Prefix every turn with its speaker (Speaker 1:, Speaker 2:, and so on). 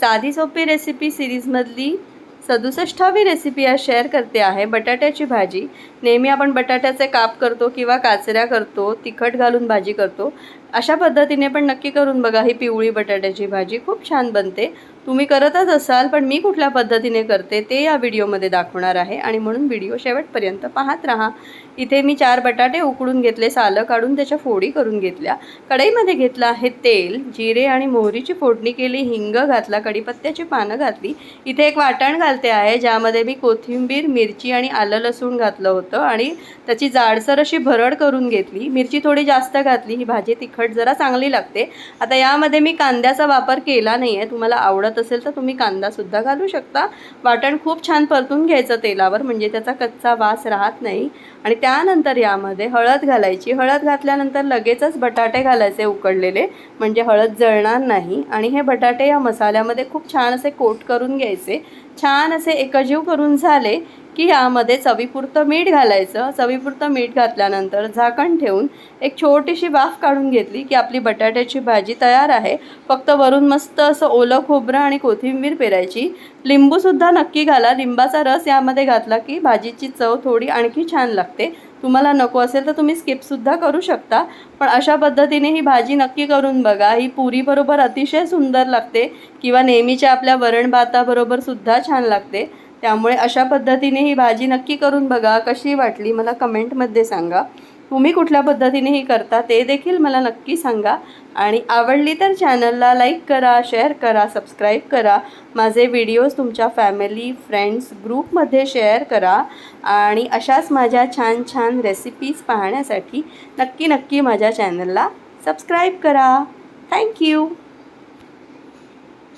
Speaker 1: साधी सोपी रेसिपी सिरीजमधली सदुसष्टावी रेसिपी आज शेअर करते आहे. बटाट्याची भाजी. नेहमी आपण बटाट्याचे काप करतो किंवा काचऱ्या करतो तिखट घालून भाजी करतो. अशा पद्धतीने पण नक्की करून बघा. ही पिवळी बटाट्याची भाजी खूप छान बनते. तुम्ही करतच असाल पण मी कुठल्या पद्धतीने करते ते या व्हिडिओमध्ये दाखवणार आहे. आणि म्हणून व्हिडिओ शेवटपर्यंत पाहत राहा. इथे मी चार बटाटे उकडून घेतले सालं काढून त्याच्या फोडी करून घेतल्या. कढईमध्ये घेतलं आहे तेल जिरे आणि मोहरीची फोडणी केली हिंग घातला कढीपत्त्याची पानं घातली. इथे एक वाटण घालते आहे ज्यामध्ये मी कोथिंबीर मिरची आणि आलं लसूण घातलं होतं आणि त्याची जाडसर अशी भरड करून घेतली. मिरची थोडी जास्त घातली ही भाजी तिखट जरा चांगली लागते. आता यामध्ये मी कांद्याचा वापर केला नाही आहे तुम्हाला आवडत असेल तर तुम्ही कांदासुद्धा घालू शकता. वाटण खूप छान परतून घ्यायचं तेलावर म्हणजे त्याचा कच्चा वास राहत नाही. आणि त्यानंतर यामध्ये हळद घालायची. हळद घातल्यानंतर लगेचच बटाटे घालायचे उकडलेले म्हणजे हळद जळणार नाही. आणि हे बटाटे या मसाल्यामध्ये खूप छान असे कोट करून घ्यायचे. छान असे एकजीव करून झाले की ह्यामध्ये चवीपुरतं मीठ घालायचं. चवीपुरतं मीठ घातल्यानंतर झाकण ठेवून एक छोटीशी वाफ काढून घेतली की आपली बटाट्याची भाजी तयार आहे. फक्त वरून मस्त असं ओलं खोबरं आणि कोथिंबीर पेरायची. लिंबूसुद्धा नक्की घाला. लिंबाचा रस यामध्ये घातला की भाजीची चव थोडी आणखी छान लागते. तुम्हाला नको असेल तर तुम्ही स्किपसुद्धा करू शकता. पण अशा पद्धतीने ही भाजी नक्की करून बघा. ही पुरीबरोबर अतिशय सुंदर लागते किंवा नेहमीच्या आपल्या वरण भाताबरोबर सुद्धा छान लागते. त्यामुळे अशा पद्धतीने ही भाजी नक्की करून बघा कशी वाटली मला कमेंटमध्ये सांगा. तुम्ही कुठल्या पद्धतीने ही करता ते देखील मला नक्की सांगा. आणि आवडली तर चॅनलला लाईक करा शेअर करा सबस्क्राईब करा. माझे व्हिडिओज तुमच्या फॅमिली फ्रेंड्स ग्रुपमध्ये शेअर करा. आणि अशाच माझ्या छान छान रेसिपीज पाहण्यासाठी नक्की नक्की माझ्या चॅनलला सबस्क्राईब करा. थँक्यू